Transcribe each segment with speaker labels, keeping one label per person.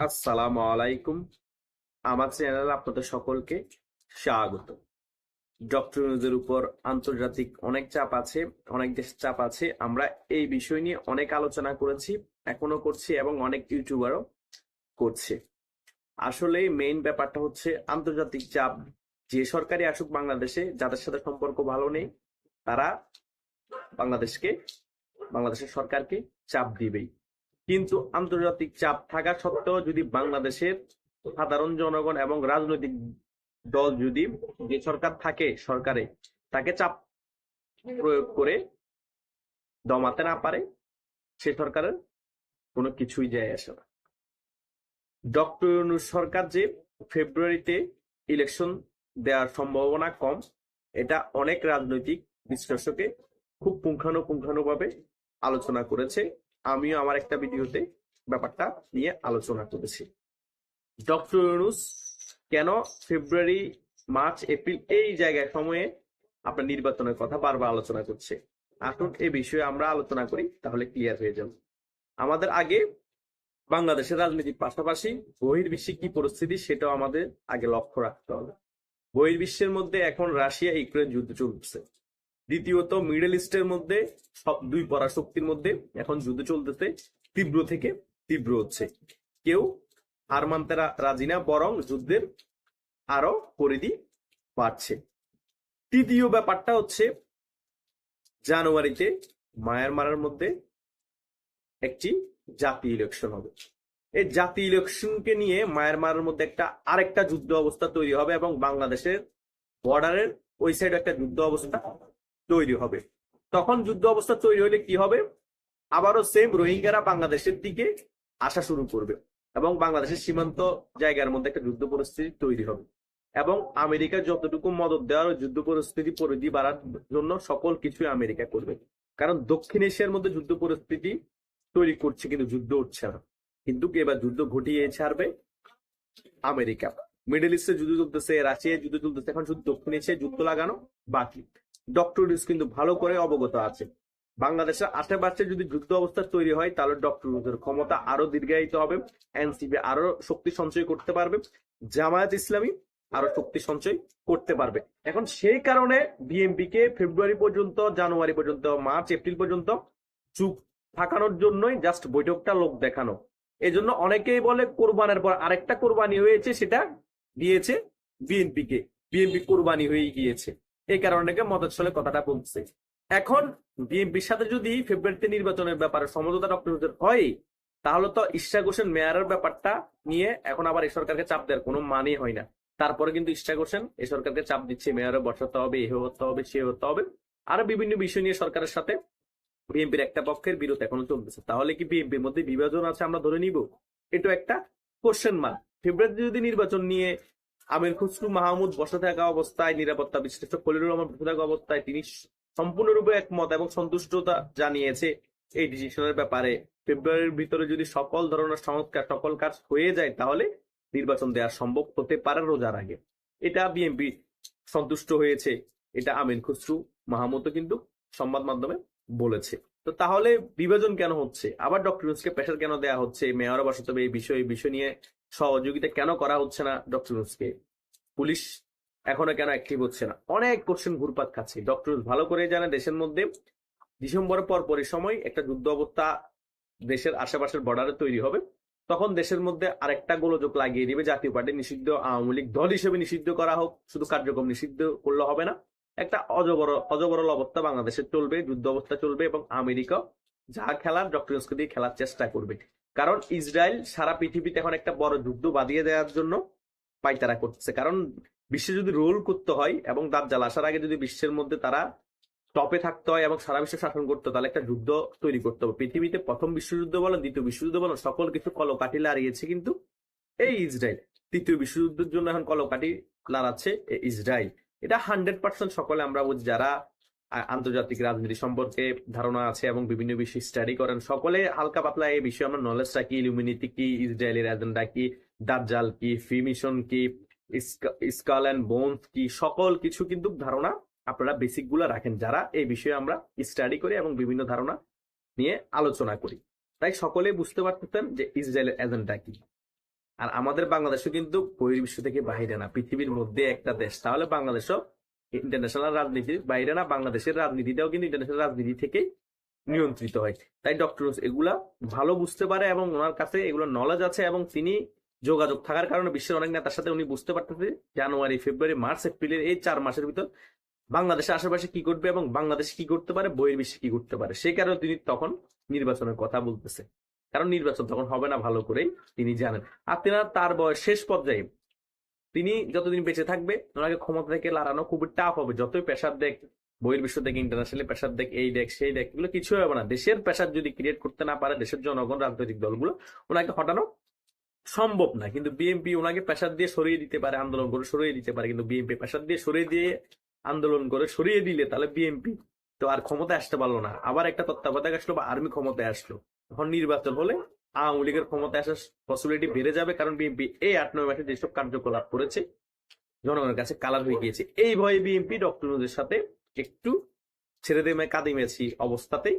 Speaker 1: আসসালামু আলাইকুম। আমার চ্যানেলে আপনাদের সকলকে স্বাগত। ডক্টর ইউনুসের উপর আন্তর্জাতিক অনেক চাপ আছে, অনেক দেশ চাপ আছে। আমরা এই বিষয় নিয়ে অনেক আলোচনা করেছি, এখনও করছি এবং অনেক ইউটিউবারও করছে। আসলে মেইন ব্যাপারটা হচ্ছে আন্তর্জাতিক চাপ। যে সরকারি আসুক বাংলাদেশে, যাদের সাথে সম্পর্ক ভালো নেই, তারা বাংলাদেশকে, বাংলাদেশের সরকারকে চাপ দিবেই। কিন্তু আন্তর্জাতিক চাপ থাকা সত্ত্বেও যদি বাংলাদেশের সাধারণ জনগণ এবং রাজনৈতিক দল যদি যে সরকার থাকে সরকারে তাকে চাপ প্রয়োগ করে দমাতে না পারে, সে সরকারের কোনো কিছুই যায় আসে না। ডক্টর ইউনূস সরকার যে ফেব্রুয়ারিতে ইলেকশন দেওয়ার সম্ভাবনা কম, এটা অনেক রাজনৈতিক বিশ্লেষকে খুব পুঙ্খানুপুঙ্খানুভাবে আলোচনা করেছে। আমিও আমার একটা ভিডিওতে ব্যাপারটা নিয়ে আলোচনা করেছি। ডক্টর ইউনুস, কেন ফেব্রুয়ারি, মার্চ, এপ্রিল এই জায়গায় সময়ে আপনার নির্বাচনের কথা বারবার আলোচনা করছে? আসুন এই বিষয়ে আমরা আলোচনা করি, তাহলে ক্লিয়ার হয়ে যাবে। আমাদের আগে বাংলাদেশের রাজনীতির পাশাপাশি বহির্বিশ্বে কি পরিস্থিতি সেটাও আমাদের আগে লক্ষ্য রাখতে হবে। বহির্বিশ্বের মধ্যে এখন রাশিয়া ইউক্রেন যুদ্ধ চলছে। দ্বিতীয়ত মিডল ইস্টের মধ্যে, সব দুই পরাশক্তির মধ্যে এখন যুদ্ধ চলতেছে, তীব্র থেকে তীব্র হচ্ছে। কেউ হার মানতে রাজি না, বরং যুদ্ধের আরও পরিধি বাড়ছে। তৃতীয় ব্যাপারটা হচ্ছে, জানুয়ারিতে মায়ানমারের মধ্যে একটি জাতি ইলেকশন হবে। এই জাতীয় ইলেকশনকে নিয়ে মায়ানমারের মধ্যে একটা আরেকটা যুদ্ধ অবস্থা তৈরি হবে এবং বাংলাদেশের বর্ডারের ওই সাইডে একটা যুদ্ধ অবস্থা তৈরি হবে। তখন যুদ্ধ অবস্থা তৈরি হলে কি হবে? আবারও সেম রোহিঙ্গারা বাংলাদেশের দিকে আসা শুরু করবে এবং বাংলাদেশের সীমান্ত জায়গার মধ্যে একটা যুদ্ধ পরিস্থিতি তৈরি হবে। এবং আমেরিকা যতটুকু মদত দেওয়ার যুদ্ধ পরিস্থিতি পরিধি বাড়ার জন্য সকল কিছুই আমেরিকা করবে। কারণ দক্ষিণ এশিয়ার মধ্যে যুদ্ধ পরিস্থিতি তৈরি করছে কিন্তু যুদ্ধ হচ্ছে না। কিন্তু এবার যুদ্ধ ঘটিয়ে ছাড়বে আমেরিকা। মিডল ইস্টে যুদ্ধ চলতেছে রাশিয়ায় যুদ্ধ চলতেছে, এখন শুধু দক্ষিণ এশিয়ায় যুদ্ধ লাগানো বাকি। ডক্টর ইউনুস কিন্তু ভালো করে অবগত আছে। বাংলাদেশের আশেপাশে যদি যুদ্ধ অবস্থা তৈরি হয়, তাহলে ডক্টর ইউনুসের ক্ষমতা আরও দীর্ঘায়িত হবে এনসিপি আরও শক্তি সঞ্চয় করতে পারবে, জামায়াত ইসলামী আরও শক্তি সঞ্চয় করতে পারবে। এখন সেই কারণে বিএনপি কে ফেব্রুয়ারি পর্যন্ত জানুয়ারি পর্যন্ত মার্চ এপ্রিল পর্যন্ত চুপ থাকানোর জন্যই জাস্ট বৈঠকটা লোক দেখানো। এই জন্য অনেকেই বলে, কোরবানের পর আরেকটা কোরবানি হয়েছে, সেটা দিয়েছে বিএনপি কে বিএনপি কোরবানি হয়ে গিয়েছে। এই কারণে মদতসলে কথাটা বলছে। এখন বিএনপির সাথে যদি ফেব্রুয়ারিতে নির্বাচনের ব্যাপারে সমঝোতা ডক্টর হয়, তাহলে তো ইশা ঘোষের মেয়ারের ব্যাপারটা নিয়ে এখন আবার এই সরকারকে চাপ দেওয়ার কোনো মানেই হয় না। তারপরে কিন্তু ইশা ঘোষেন এই সরকারকে চাপ দিচ্ছে, মেয়রে বসাতে হবে, এ হতে হবে, সে হতে হবে। আরও বিভিন্ন বিষয় নিয়ে সরকারের সাথে বিএনপির একটা পক্ষের বিরোধ এখনও চলতেছে। তাহলে কি বিএনপির মধ্যে বিভাজন আছে আমরা ধরে নিব? এটা একটা কোশ্চেন মার্ক ফেব্রুয়ারিতে যদি নির্বাচন নিয়ে আমির খুসরু মাহমুদ বসে থাকা অবস্থায় নিরাপত্তা বিশ্লেষক খলিলুর রহমান বসে থাকা অবস্থায় তিনি সম্পূর্ণরূপে একমত এবং সন্তুষ্টতা জানিয়েছে এই ডিসিশনের ব্যাপারে। ফেব্রুয়ারির ভিতরে যদি সকল ধরনের সংস্কার, সকল কাজ হয়ে যায়, তাহলে নির্বাচন দেওয়া সম্ভব হতে পারে রোজার আগে। এটা বিএনপি সন্তুষ্ট হয়েছে। এটা আমিন খুসরু মাহমুদও কিন্তু সংবাদ মাধ্যমে বলেছে। তো তাহলে বিভাজন কেন হচ্ছে? আবার ডক্টর ইউনুসকে প্রেশার কেন দেওয়া হচ্ছে? মেয়র বসাতে হবে এই বিষয় এই বিষয় নিয়ে সহযোগিতা কেন করা হচ্ছে না ডক্টর ইউনুসকে পুলিশ এখনও কেন অ্যাক্টিভ হচ্ছে না? অনেক কোশ্চেন ঘুরপাক খাচ্ছে। ডক্টর ভালো করে জানে দেশের মধ্যে ডিসেম্বরের পর পরই সময় একটা যুদ্ধ অবস্থা দেশের আশেপাশের বর্ডারে তৈরি হবে। তখন দেশের মধ্যে আরেকটা গোলযোগ লাগিয়ে দিবে। জাতীয় পার্টি নিষিদ্ধ, আওয়ামী লীগ দল হিসেবে নিষিদ্ধ করা হোক, শুধু কার্যক্রম নিষিদ্ধ করলে হবে না। একটা অজবর, অজবরল অবস্থা বাংলাদেশে চলবে, যুদ্ধ অবস্থা চলবে এবং আমেরিকা যা খেলার ডক্টর দিয়ে খেলার চেষ্টা করবে। কারণ ইসরায়েল সারা পৃথিবীতে এখন একটা বড় যুদ্ধ বাঁধিয়ে দেওয়ার জন্য পাইতারা করতেছে। কারণ বিশ্বে যদি রোল করতে হয় এবং দাজ্জাল আসার আগে যদি বিশ্বের মধ্যে তারা টপে থাকতে হয় এবং সারা বিশ্ব শাসন করতে, তাহলে একটা যুদ্ধ তৈরি করতে হবে। পৃথিবীতে প্রথম বিশ্বযুদ্ধ বলেন, দ্বিতীয় বিশ্বযুদ্ধ বলেন, সকল কিছু কলকাঠি লাড়িয়েছে কিন্তু এই ইসরায়েল। তৃতীয় বিশ্বযুদ্ধের জন্য এখন কলকাঠি লাড়াচ্ছে ইসরায়েল। এটা হান্ড্রেড পার্সেন্ট সকলে আমরা বুঝি, যারা আন্তর্জাতিক রাজনীতি সম্পর্কে ধারণা আছে এবং বিভিন্ন বিষয় স্টাডি করেন। সকলে হালকা পাতলা এই বিষয়ে আমরা নলেজ রাখি ইলুমিনিটি কি ইসরায়েলের এজেন্ডা কি দাজ্জাল কি ফ্রি মিশন কি স্কাল অ্যান্ড বোনস কি, সকল কিছু কিন্তু ধারণা আপনারা বেসিকগুলা রাখেন যারা এই বিষয়ে আমরা স্টাডি করি এবং বিভিন্ন ধারণা নিয়ে আলোচনা করি। তাই সকলে বুঝতে পারতেন যে ইসরায়েলের এজেন্ডা কি। আর আমাদের বাংলাদেশও কিন্তু বহির্বিশ্ব থেকে বাহিরে না, পৃথিবীর মধ্যে একটা দেশ। তাহলে বাংলাদেশও ইন্টারন্যাশনাল রাজনীতির বাইরে না, বাংলাদেশের রাজনীতিটাও কিন্তু ইন্টারন্যাশনাল রাজনীতি থেকে নিয়ন্ত্রিত হয়। তাই ডক্টর এগুলা ভালো বুঝতে পারে এবং ওনার কাছে এগুলো নলেজ আছে এবং তিনি যোগাযোগ থাকার কারণে বিশ্বের অনেক নেতার সাথে উনি বুঝতে পারতেছে জানুয়ারি, ফেব্রুয়ারি, মার্চ, এপ্রিলের এই চার মাসের ভিতর বাংলাদেশের আশেপাশে কি করবে এবং বাংলাদেশ কি করতে পারে বইয়ের বিশ্বে কি করতে পারে। সেই কারণে তিনি তখন নির্বাচনের কথা বলতেছে। কারণ নির্বাচন তখন হবে না ভালো করেই তিনি জানেন। আর তার বয়স শেষ পর্যায়ে তিনি যতদিন বেঁচে থাকবে, ওনাকে ক্ষমতা থেকে লাড়ানো খুবই টাফ হবে। যতই পেশার দেখ বইয়ের বিশ্ব থেকে ইন্টারন্যাশনাল পেশার দেখ, এই দেখ, সেই দেখ, এগুলো কিছু হবে না। দেশের পেশার যদি ক্রিয়েট করতে না পারে, দেশের জনগণ, রাজনৈতিক দলগুলো, ওনাকে হটানো সম্ভব না। কিন্তু বিএনপি ওনাকে পেশার দিয়ে সরিয়ে দিতে পারে, আন্দোলন করে সরিয়ে দিতে পারে। কিন্তু বিএনপি পেশার দিয়ে সরিয়ে দিয়ে, আন্দোলন করে সরিয়ে দিলে তাহলে বিএনপি তো আর ক্ষমতায় আসতে পারল না। আবার একটা তত্ত্বাবধায়ক আসলো বা আর্মি ক্ষমতায় আসলো। তখন নির্বাচন হলে আওয়ামী লীগের ক্ষমতায় আসার পসিবিলিটি বেড়ে যাবে কারণ বিএনপি এই আট, নয় মাসে যেসব কার্যকলাপ করেছে, জনগণের কাছে কালার হয়ে গিয়েছে। এই ভয়ে বিএনপি ডক্টর নুজের সাথে একটু ছেড়ে দেমে কাদিমেছি অবস্থাতেই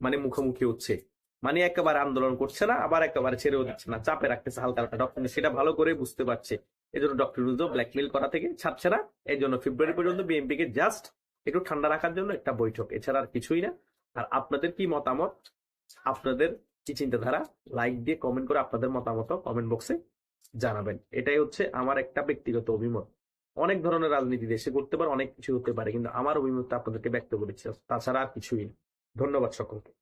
Speaker 1: মানে মুখোমুখি হচ্ছে। মানে একেবারে আন্দোলন করছে না, আবার একেবারে ছেড়েও দিচ্ছে না, চাপে রাখতেছে হালকা হালকা ডক্টর সেটা ভালো করে বুঝতে পারছে। এই জন্য ডক্টর নুজও ব্ল্যাকমেল করা থেকে ছাড়ছে না। এই জন্য ফেব্রুয়ারি পর্যন্ত বিএনপি কে জাস্ট একটু ঠান্ডা রাখার জন্য একটা বৈঠক। এছাড়া আর কিছুই না। আর আপনাদের কি মতামত? আপনাদের কি চিন্তাধারা লাইক দিয়ে কমেন্ট করে আপনাদের মতামত কমেন্ট বক্সে জানাবেন। এটাই হচ্ছে আমার একটা ব্যক্তিগত অভিমত। অনেক ধরনের রাজনীতি দেশে করতে পারে, অনেক কিছু হতে পারে, কিন্তু আমার অভিমতটা আপনাদেরকে ব্যক্ত করেছি। তাছাড়া আর কিছুই ধন্যবাদ সকলকে।